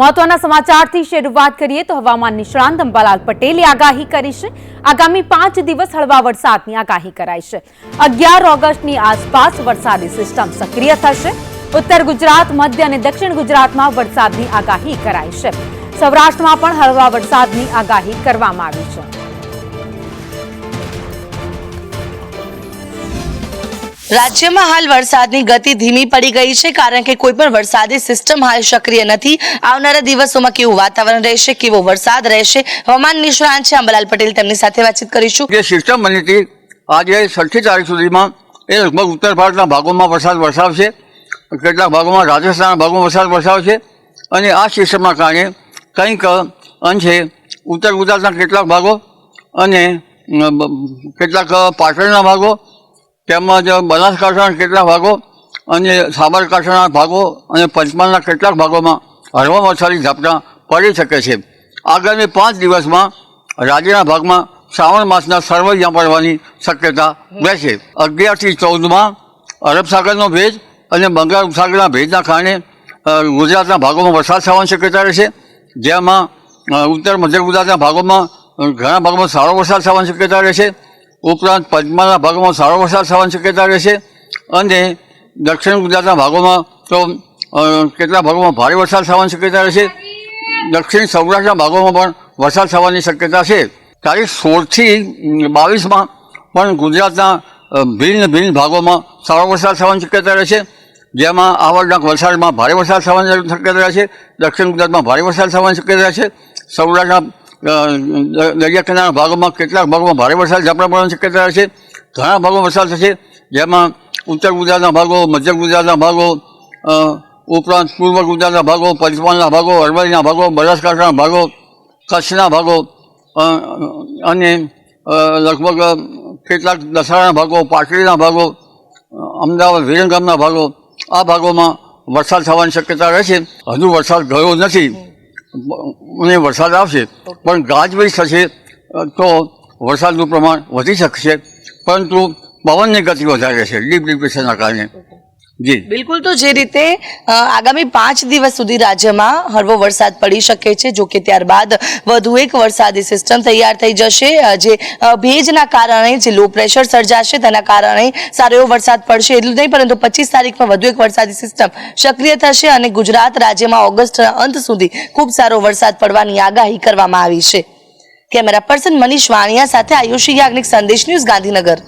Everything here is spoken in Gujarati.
મહત્વના સમાચારથી શરૂઆત કરીએ તો હવામાન નિષ્ણાંત અંબાલાલ પટેલે આગાહી કરી છે. આગામી પાંચ દિવસ હળવા વરસાદની આગાહી કરાઈ છે. અગિયાર ઓગસ્ટની આસપાસ વરસાદી સિસ્ટમ સક્રિય થશે. ઉત્તર ગુજરાત, મધ્ય અને દક્ષિણ ગુજરાતમાં વરસાદની આગાહી કરાઈ છે. સૌરાષ્ટ્રમાં પણ હળવા વરસાદની આગાહી કરવામાં આવી છે. રાજ્યમાં હાલ વરસાદની ગતિ ધીમી પડી ગઈ છે, કારણ કે કોઈ પણ વરસાદી સિસ્ટમ હાલ સક્રિય નથી. આવનારા દિવસોમાં કેવું વાતાવરણ રહેશે, કેવો વરસાદ રહેશે? હવામાન નિષ્ણાંત છે, અંબલાલ પટેલ તેમની સાથે વાતચીત કરીશું. જે સિસ્ટમ બની હતી, આજે છઠ્ઠી તારીખ સુધીમાં એ લગભગ ઉત્તર ભારતના ભાગોમાં વરસાદ વરસાવશે, કેટલાક ભાગોમાં રાજસ્થાનના ભાગોમાં વરસાદ વરસાવશે, અને આ સિસ્ટમના કારણે કંઈક અંશે ઉત્તર ગુજરાતના કેટલાક ભાગો અને કેટલાક પાટણના ભાગો તેમજ બનાસકાંઠાના કેટલાક ભાગો અને સાબરકાંઠાના ભાગો અને પંચમહાલના કેટલાક ભાગોમાં હળવા વરસાદી ઝાપટા પડી શકે છે. આગામી પાંચ દિવસમાં રાજ્યના ભાગમાં શ્રાવણ માસના સર્વજ્ઞા પડવાની શક્યતા રહેશે. અગિયારથી ચૌદમાં અરબસાગરનો ભેજ અને બંગાળ ઉપસાગરના ભેજના કારણે ગુજરાતના ભાગોમાં વરસાદ થવાની શક્યતા રહેશે. જેમાં ઉત્તર મધ્ય ગુજરાતના ભાગોમાં ઘણા ભાગોમાં સારો વરસાદ થવાની શક્યતા રહેશે. ઉપરાંત પંચમહાલના ભાગોમાં સારો વરસાદ થવાની શક્યતા રહેશે અને દક્ષિણ ગુજરાતના ભાગોમાં તો કેટલા ભાગોમાં ભારે વરસાદ થવાની શક્યતા રહેશે દક્ષિણ સૌરાષ્ટ્રના ભાગોમાં પણ વરસાદ થવાની શક્યતા છે. તારીખ સોળથી બાવીસમાં પણ ગુજરાતના ભિન્ન ભિન્ન ભાગોમાં સારો વરસાદ થવાની શક્યતા રહેશે જેમાં આવડના વલસાડમાં ભારે વરસાદ થવાની શક્યતા રહેશે દક્ષિણ ગુજરાતમાં ભારે વરસાદ થવાની શક્યતા રહેશે સૌરાષ્ટ્રના અ, દરિયા કિનારાના ભાગોમાં કેટલાક ભાગોમાં ભારે વરસાદ ઝાપટા પડવાની શક્યતા રહેશે ઘણા ભાગોમાં વરસાદ થશે જેમાં ઉત્તર ગુજરાતના ભાગો મધ્ય ગુજરાતના ભાગો ઉપરાંત પૂર્વ ગુજરાતના ભાગો પંચમહાલના ભાગો અરવલ્લીના ભાગો બનાસકાંઠાના ભાગો કચ્છના ભાગો અને લગભગ કેટલાક દસાડાના ભાગો પાટડીના ભાગો અમદાવાદ વિરંગામના ભાગો આ ભાગોમાં વરસાદ થવાની શક્યતા રહે છે. હજુ વરસાદ ગયો નથી. અને વરસાદ આવશે. પણ ગાજવીજ થશે તો વરસાદનું પ્રમાણ વધી શકશે. પરંતુ પવનની ગતિ વધારે રહેશે ડીપ ડિપ્રેશનના કારણે. બિલકુલ, તો જે રીતે આગામી પાંચ દિવસ સુધી રાજ્યમાં હળવો વરસાદ પડી શકે છે, જો કે ત્યારબાદ વધુ એક વરસાદી સિસ્ટમ તૈયાર થઈ જશે. જે ભેજના કારણે જે લો પ્રેશર સર્જાશે, તેના કારણે સારો એવો વરસાદ પડશે. એટલું નહીં, પરંતુ પચીસ તારીખમાં વધુ એક વરસાદી સિસ્ટમ સક્રિય થશે અને ગુજરાત રાજ્યમાં ઓગસ્ટના અંત સુધી ખૂબ સારો વરસાદ પડવાની આગાહી કરવામાં આવી છે. કેમેરા પર્સન મનીષ વાણિયા સાથે આયુષી યાજ્ઞિક સંદેશ ન્યૂઝ ગાંધીનગર.